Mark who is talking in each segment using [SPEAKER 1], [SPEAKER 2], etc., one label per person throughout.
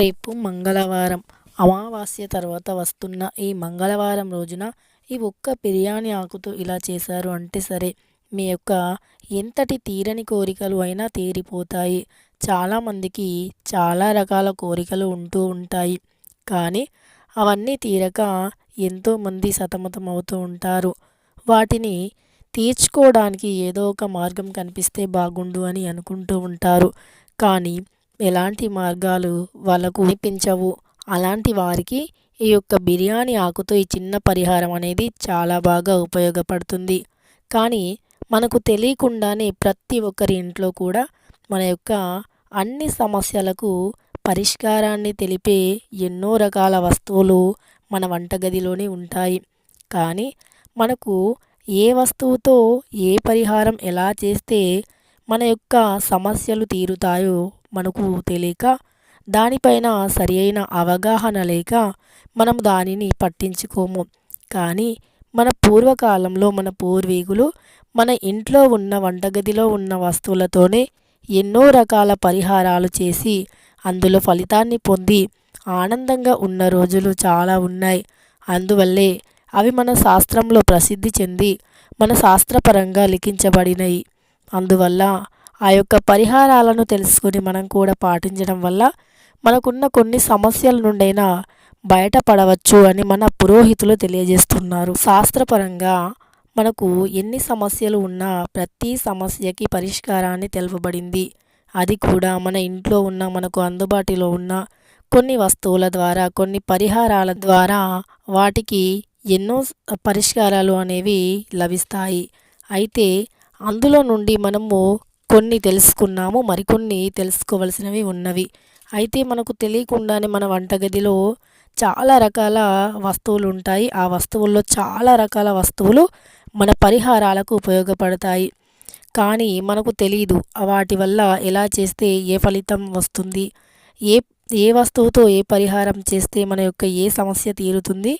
[SPEAKER 1] రేపు మంగళవారం. అమావాస్య తర్వాత వస్తున్న ఈ మంగళవారం రోజున ఈ ఒక్క బిర్యానీ ఆకుతో ఇలా చేశారు అంటే సరే. మీ యొక్క ఎంతటి తీరని కోరికలు అయినా తీరిపోతాయి. చాలామందికి చాలా రకాల కోరికలు ఉంటూ ఉంటాయి. కానీ అవన్నీ తీరక ఎంతోమంది సతమతం అవుతూ ఉంటారు. వాటిని తీర్చుకోవడానికి ఏదో ఒక మార్గం కనిపిస్తే బాగుండు అని అనుకుంటూ ఉంటారు. కానీ ఎలాంటి మార్గాలు వాళ్ళకు అనిపించవు అలాంటి వారికి ఈ యొక్క బిర్యానీ ఆకుతో ఈ చిన్న పరిహారం అనేది చాలా బాగా ఉపయోగపడుతుంది. కానీ మనకు తెలియకుండానే ప్రతి ఒక్కరి ఇంట్లో కూడా మన యొక్క అన్ని సమస్యలకు పరిష్కారాన్ని తెలిపే ఎన్నో రకాల వస్తువులు మన వంటగదిలోనే ఉంటాయి. కానీ మనకు ఏ వస్తువుతో ఏ పరిహారం ఎలా చేస్తే మన యొక్క సమస్యలు తీరుతాయో మనకు తెలియక దానిపైన సరి అయిన అవగాహన లేక మనం దానిని పట్టించుకోము. కానీ మన పూర్వకాలంలో మన పూర్వీకులు మన ఇంట్లో ఉన్న వంటగదిలో ఉన్న వస్తువులతోనే ఎన్నో రకాల పరిహారాలు చేసి అందులో ఫలితాన్ని పొంది ఆనందంగా ఉన్న రోజులు చాలా ఉన్నాయి. అందువల్లే అవి మన శాస్త్రంలో ప్రసిద్ధి చెంది మన శాస్త్రపరంగా లిఖించబడినవి అందువల్ల ఆ యొక్క పరిహారాలను తెలుసుకొని మనం కూడా పాటించడం వల్ల మనకున్న కొన్ని సమస్యల నుండైనా బయటపడవచ్చు అని మన పురోహితులు తెలియజేస్తున్నారు. శాస్త్రపరంగా మనకు ఎన్ని సమస్యలు ఉన్నా ప్రతి సమస్యకి పరిష్కారాన్ని తెలుపబడింది. అది కూడా మన ఇంట్లో ఉన్న మనకు అందుబాటులో ఉన్న కొన్ని వస్తువుల ద్వారా కొన్ని పరిహారాల ద్వారా వాటికి ఎన్నో పరిష్కారాలు అనేవి లభిస్తాయి. అయితే అందులో నుండి మనము కొన్ని తెలుసుకున్నాము మరికొన్ని తెలుసుకోవలసినవి ఉన్నవి. అయితే మనకు తెలియకుండానే మన వంటగదిలో చాలా రకాల వస్తువులు ఉంటాయి ఆ వస్తువుల్లో చాలా రకాల వస్తువులు మన పరిహారాలకు ఉపయోగపడతాయి. కానీ మనకు తెలియదు వాటి వల్ల ఎలా చేస్తే ఏ ఫలితం వస్తుంది? ఏ ఏ వస్తువుతో ఏ పరిహారం చేస్తే మన యొక్క ఏ సమస్య తీరుతుంది?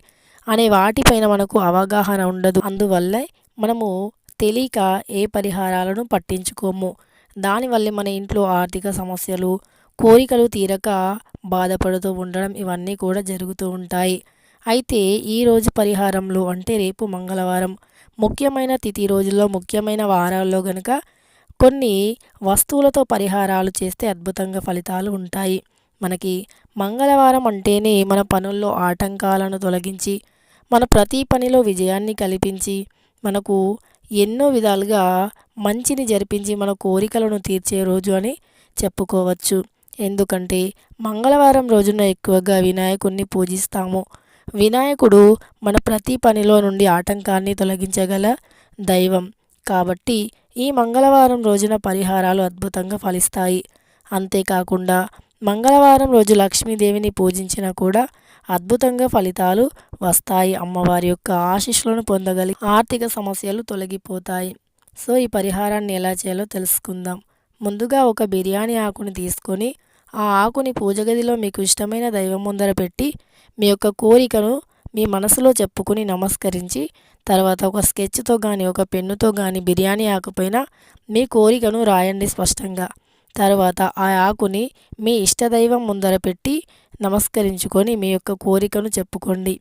[SPEAKER 1] అనే వాటిపైన మనకు అవగాహన ఉండదు. అందువల్ల మనము తెలియక ఏ పరిహారాలను పట్టించుకోము. దానివల్లే మన ఇంట్లో ఆర్థిక సమస్యలు కోరికలు తీరక బాధపడుతూ ఉండడం ఇవన్నీ కూడా జరుగుతూ ఉంటాయి. అయితే ఈరోజు పరిహారంలో అంటే రేపు మంగళవారం ముఖ్యమైన తిథి రోజుల్లో ముఖ్యమైన వారాల్లో గనుక కొన్ని వస్తువులతో పరిహారాలు చేస్తే అద్భుతంగా ఫలితాలు ఉంటాయి. మనకి మంగళవారం అంటేనే మన పనుల్లో ఆటంకాలను తొలగించి మన ప్రతి పనిలో విజయాన్ని కల్పించి మనకు ఎన్నో విధాలుగా మంచిని జరిపించి మన కోరికలను తీర్చే రోజు అని చెప్పుకోవచ్చు. ఎందుకంటే మంగళవారం రోజున ఎక్కువగా వినాయకుడిని పూజిస్తాము. వినాయకుడు మన ప్రతి పనిలో నుండి ఆటంకాన్ని తొలగించగల దైవం. కాబట్టి ఈ మంగళవారం రోజున పరిహారాలు అద్భుతంగా ఫలిస్తాయి. అంతేకాకుండా మంగళవారం రోజు లక్ష్మీదేవిని పూజించినా కూడా అద్భుతంగా ఫలితాలు వస్తాయి. అమ్మవారి యొక్క ఆశీస్సులను పొందగలి ఆర్థిక సమస్యలు తొలగిపోతాయి. సో ఈ పరిహారాన్ని ఎలా చేయాలో తెలుసుకుందాం. ముందుగా ఒక బిర్యానీ ఆకుని తీసుకొని ఆ ఆకుని పూజగదిలో మీకు ఇష్టమైన దైవం ముందర పెట్టి మీ యొక్క కోరికను మీ మనసులో చెప్పుకుని నమస్కరించి తర్వాత ఒక స్కెచ్తో కానీ ఒక పెన్నుతో కానీ బిర్యానీ ఆకుపైన మీ కోరికను రాయండి స్పష్టంగా. తర్వాత ఆ ఆకుని మీ ఇష్టదైవం ముందర పెట్టి నమస్కరించుకొని మీ యొక్క కోరికను చెప్పుకోండి.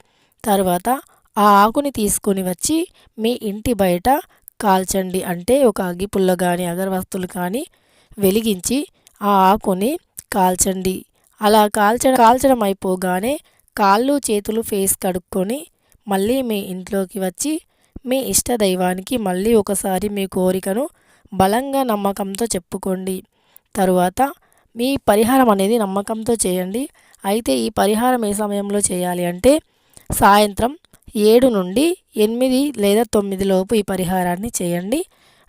[SPEAKER 1] తర్వాత ఆ ఆకుని తీసుకొని వచ్చి మీ ఇంటి బయట కాల్చండి. అంటే ఒక అగ్గిపుల్ల కానీ అగరవస్తులు కానీ వెలిగించి ఆ ఆకుని కాల్చండి. అలా కాల్చడం కాల్చడం అయిపోగానే కాళ్ళు చేతులు ఫేస్ కడుక్కొని మళ్ళీ మీ ఇంట్లోకి వచ్చి మీ ఇష్ట దైవానికి మళ్ళీ ఒకసారి మీ కోరికను బలంగా నమ్మకంతో చెప్పుకోండి. తరువాత మీ పరిహారం అనేది నమ్మకంతో చేయండి. అయితే ఈ పరిహారం ఏ సమయంలో చేయాలి అంటే సాయంత్రం ఏడు నుండి ఎనిమిది లేదా తొమ్మిది లోపు ఈ పరిహారాన్ని చేయండి.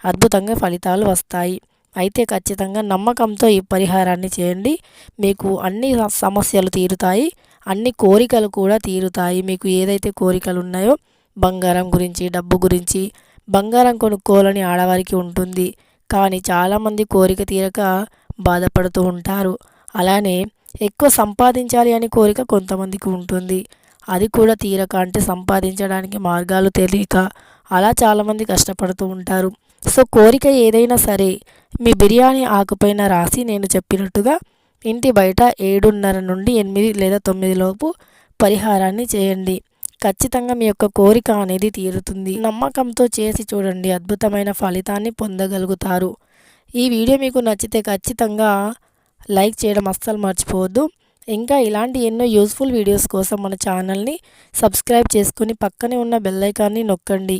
[SPEAKER 1] అద్భుతంగా ఫలితాలు వస్తాయి. అయితే ఖచ్చితంగా నమ్మకంతో ఈ పరిహారాన్ని చేయండి. మీకు అన్ని సమస్యలు తీరుతాయి. అన్ని కోరికలు కూడా తీరుతాయి. మీకు ఏదైతే కోరికలు ఉన్నాయో బంగారం గురించి డబ్బు గురించి బంగారం కొనుక్కోవాలని ఆడవారికి ఉంటుంది. కానీ చాలామంది కోరిక తీరక బాధపడుతూ ఉంటారు. అలానే ఎక్కువ సంపాదించాలి అనే కోరిక కొంతమందికి ఉంటుంది. అది కూడా తీరక అంటే సంపాదించడానికి మార్గాలు తెలియక అలా చాలామంది కష్టపడుతూ ఉంటారు. సో కోరిక ఏదైనా సరే మీ బిర్యానీ ఆకుపైన రాసి నేను చెప్పినట్టుగా ఇంటి బయట ఏడున్నర నుండి ఎనిమిది లేదా తొమ్మిది లోపు పరిహారాన్ని చేయండి. ఖచ్చితంగా మీ యొక్క కోరిక అనేది తీరుతుంది. నమ్మకంతో చేసి చూడండి అద్భుతమైన ఫలితాన్ని పొందగలుగుతారు. ఈ వీడియో మీకు నచ్చితే ఖచ్చితంగా లైక్ చేయడం అస్సలు మర్చిపోవద్దు. ఇంకా ఇలాంటి ఎన్నో యూస్ఫుల్ వీడియోస్ కోసం మన ఛానల్ని సబ్స్క్రైబ్ చేసుకుని పక్కనే ఉన్న బెల్లైకాన్ని నొక్కండి.